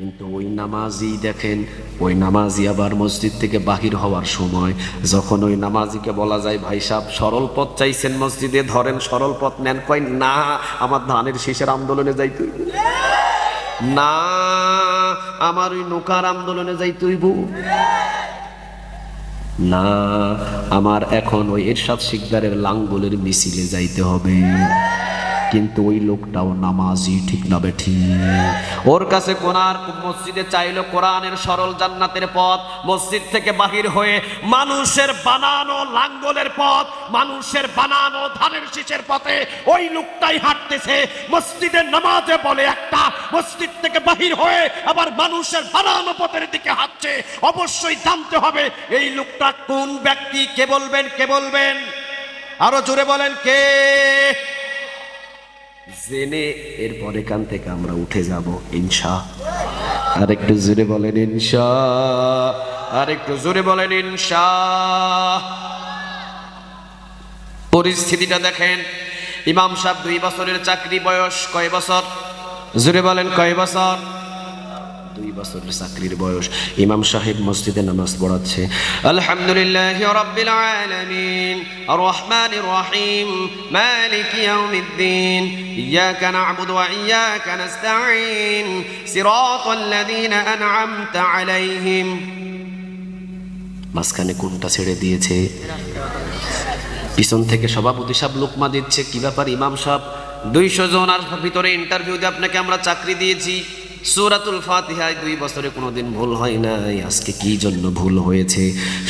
কিন্তু ওই নামাজি দেখেন, ওই নামাজি আবার মসজিদ থেকে বাহির হওয়ার সময়। যখন ওই নামাজিকে বলা যায়, ভাই সাহেব, সরল পথ চাইছেন মসজিদে, ধরেন সরল পথ নেন। কয়, না, আমার ধানের শেষের আন্দোলনে যাইতে হইব। না, আমার ওই নৌকার আন্দোলনে যাইতে হইব না, আমার এখন ওই এরশাদ শিকদারের লাঙ্গলের মিছিলে যাইতে হবে। কিন্তু ওই লোকটাও নামাজি ঠিক না বেঠি। ওর কাছে কোনার মসজিদে চাইলো কোরআনের সরল জান্নাতের পথ, মসজিদ থেকে বাহির হয়ে মানুষের বানানো লাঙ্গলের পথ, মানুষের বানানো ধানের শীষের পথে ওই লোকটাই হাঁটতেছে। মসজিদের নামাজে বলে একটা, মসজিদ থেকে বাহির হয়ে আবার মানুষের বানানো পথের দিকে হাঁটছে। অবশ্যই জানতে হবে, এই লোকটা কোন ব্যক্তি? কে বলবেন? কে বলবেন? আরও জোরে বলেন, কে? জেনে এরপর এখান থেকে আমরা উঠে যাব, ইনশা। আর একটু জোরে বলেন, ইনশা। আর একটু জোরে বলেন, ইনশা। পরিস্থিতিটা দেখেন। ইমাম সাহেব দুই বছরের চাকরি বয়স কয় বছর? জোরে বলেন, কয় বছর? দুই বছরের চাকরির বয়স। ইমাম সাহেব মসজিদে নামাজ পড়াচ্ছে। আলহামদুলিল্লাহ রাব্বিল আলামিন। আর রহমানির রহিম মালিক ইয়াউমিদ্দিন। ইয়াকা না'বুদু ওয়া ইয়াকা নাস্তাঈন। সিরাতাল লাযীনা আন'আমতা আলাইহিম। মাঝখানে কোনটা ছেড়ে দিয়েছে? পিছন থেকে সভাপতি সাহেব লোকমা দিচ্ছে, কি ব্যাপার ইমাম সাহেব? দুইশো জন আর ভিতরে ইন্টারভিউ দিয়ে আপনাকে আমরা চাকরি দিয়েছি। সুরাতুল ফাতিহায় দুই বছরে কোনোদিন ভুল হয় নাই। আজকে কি জন্য ভুল হয়েছে?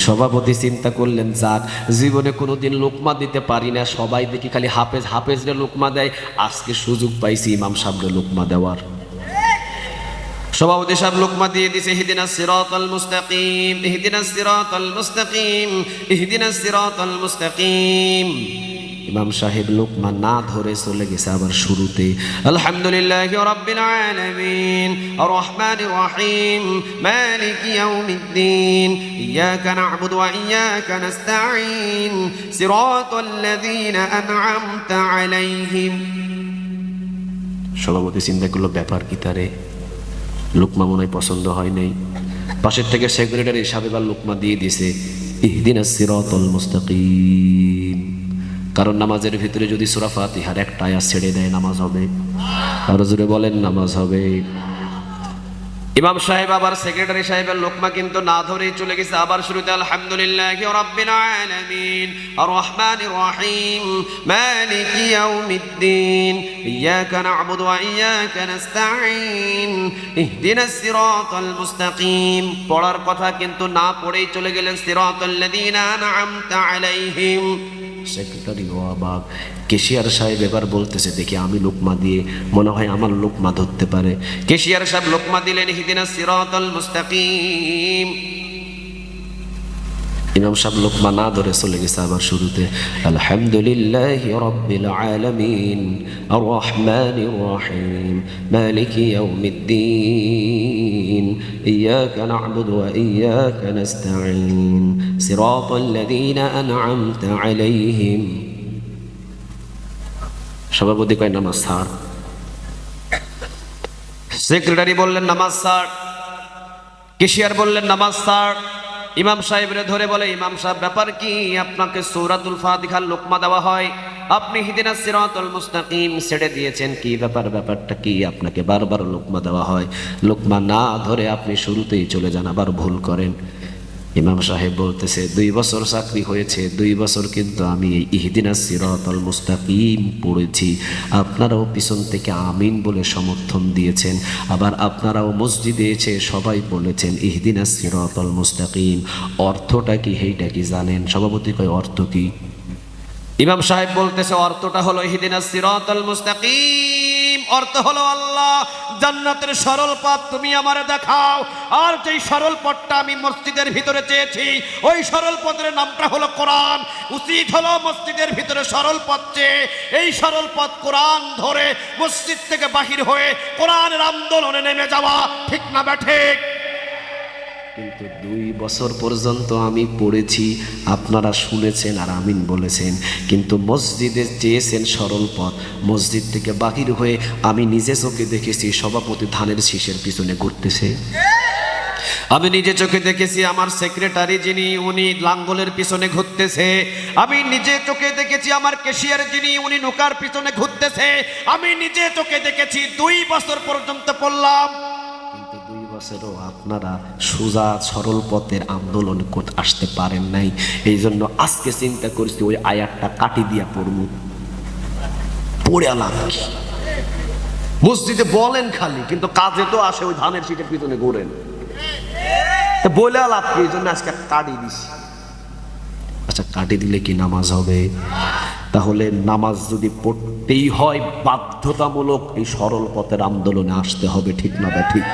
সভাপতি চিন্তা করলেন, যাক, জীবনে কোনোদিন লোকমা দিতে পারি না। সবাই দেখি খালি হাফেজ হাফেজরে লোকমা দেয়। আজকে সুযোগ পাইছি ইমাম সাহেবরে লোকমা দেওয়ার। সভাপতি সাহেব লোকমা দিয়ে দিছে, ইহদিনা সিরাতাল মুস্তাকিম, ইহদিনা সিরাতাল মুস্তাকিম, ইহদিনা সিরাতাল মুস্তাকিম। ইমাম সাহেব লোকমা না ধরে চলে গেছে আবার শুরুতে। আলহামদুলিল্লাহ রাব্বিল আলামিন আর রহমানির রহিম, মালিক ইয়াউমিদ্দিন, ইয়াকা না'বুদু ওয়া ইয়াকা নাস্তাঈন, সিরাতাল লাযীনা আন'আমতা আলাইহিম। সভাপতি চিন্তা করল, ব্যাপার কি তারে? লোকমা মনে পছন্দ হয় নাই। পাশের থেকে সেক্রেটারি সাহেব এবার লোকমা দিয়ে দিছে ইহদিন সিরাতাল মুস্তাকিম। কারণ নামাজের ভিতরে যদি সূরা ফাতিহার একটা আয়াত ছেড়ে দেয়, নামাজ হবে। আর জোরে বলেন, নামাজ হবে। ইমাম সাহেব আবার সেক্রেটারি সাহেবের লোকমা কিন্তু না ধরেই চলে গেছে। আবার শুরুতে আলহামদুলিল্লাহ রাব্বিল আলামিন। আর রহমানির রহিম। মালিক ইয়াউমিদ্দিন। ইয়াকা না'বুদু ওয়া ইয়াকা নাস্তাঈন। ইহদিনাস সিরাতাল মুস্তাকিম। পড়ার কথা কিন্তু না পড়েই চলে গেলেন সিরাতাল লাযীনা আন'আমতা আলাইহিম। সেক্রেটারি ও অবাক কেশিয়ার সাহেব এবার বলতেছে, দেখি আমি লোকমা দিয়ে, মনে হয় আমার লোকমা ধরতে পারে। কেশিয়ার সাহেব, লোকমা দিলেন হিদিনা সিরাতাল মুস্তাকিম। ইমাম সাহেব লোকমা না ধরে চলে গেছে আবার শুরুতে, আলহামদুলিল্লাহ রব্বিল আলামিন আর রহমানির রহিম, মালিক ইয়াউমিদ্দিন ইয়াকা না'বুদু ওয়া ইয়াকা নাস্তাঈন, সিরাতাল লাযীনা আন'আমতা আলাইহিম. সভাপতি কয়, নামাজ ছাড়। সেক্রেটারি বললেন, নামাজ ছাড়। কেশিয়ার বললেন, নামাজ ছাড়। ইমাম সাহেবরে ধরে বলে, ইমাম সাহেব, ব্যাপার কি? আপনাকে সৌরাতুল ফাতিহার লোকমা দেওয়া হয়। আপনি হিদিনা সিরাতুল মুস্তাকিম ছেড়ে দিয়েছেন। কি ব্যাপার? ব্যাপারটা কি? আপনাকে বারবার লোকমা দেওয়া হয়। লোকমা না ধরে আপনি শুরুতেই চলে যান, আবার ভুল করেন। ইমাম সাহেব বলতেছে, দুই বছর চাকরি হয়েছে, দুই বছর কিন্তু আমি এই ইহদিনা সিরাতাল মুস্তাকিম পড়েছি। আপনারাও পিছন থেকে আমিন বলে সমর্থন দিয়েছেন, আবার আপনারাও মসজিদে এসে সবাই বলেছেন, ইহদিনা সিরাতাল মুস্তাকিম। অর্থটা কি সেইটা কি জানেন? সভাপতি কয়, অর্থ কি? ইমাম সাহেব বলতেছে, অর্থটা হলো ইহদিনা সিরাতাল মুস্তাকিম। অর্থ হলো আল্লাহ, জান্নাতের সরল পথ তুমি আমারে দেখাও। আর যেই সরল পথটা আমি মসজিদের ভিতরে চেয়েছি, ওই সরল পথের নামটা হলো কোরআন। উচিত হলো মসজিদের ভিতরে সরল পথ চেয়ে, এই সরল পথ কোরআন ধরে মসজিদ থেকে বাহির হয়ে কোরআনের আন্দোলনে নেমে যাওয়া। ঠিক না ব্যাঠিক কিন্তু দুই বছর পর্যন্ত আমি পড়েছি, আপনারা শুনেছেন আর আমিন বলেছেন। কিন্তু মসজিদে চেয়েছেন সরল পথ। মসজিদ থেকে বাহির হয়ে আমি নিজে চোখে দেখেছি সভাপতি ধানের শীষের পিছনে ঘুরতেছে। আমি নিজে চোখে দেখেছি আমার সেক্রেটারি যিনি, উনি লাঙ্গলের পিছনে ঘুরতেছে। আমি নিজে চোখে দেখেছি আমার কেশিয়ার যিনি, উনি নৌকার পিছনে ঘুরতেছে। আমি নিজে চোখে দেখেছি, দুই বছর পর্যন্ত পড়লাম। কিন্তু দুই বছরও আপনারা সোজা সরল পথের আন্দোলন করতে আসতে পারেন নাই। এই জন্য আজকে চিন্তা করছি ওই আয়াতটা কাটি দিয়া পড়ব। পড়ে আলাম মসজিদে বলেন খালি, কিন্তু কাজে তো আসে ওই ধানের শীতের পিছনে ঘোরেন। বলে লাভ কি? এই জন্য আজকে কাটি দিছি। আচ্ছা কাটি দিলে কি নামাজ হবে? তাহলে নামাজ যদি পড়তেই হয়, বাধ্যতামূলক এই সরল পথের আন্দোলনে আসতে হবে, ঠিক না ঠিক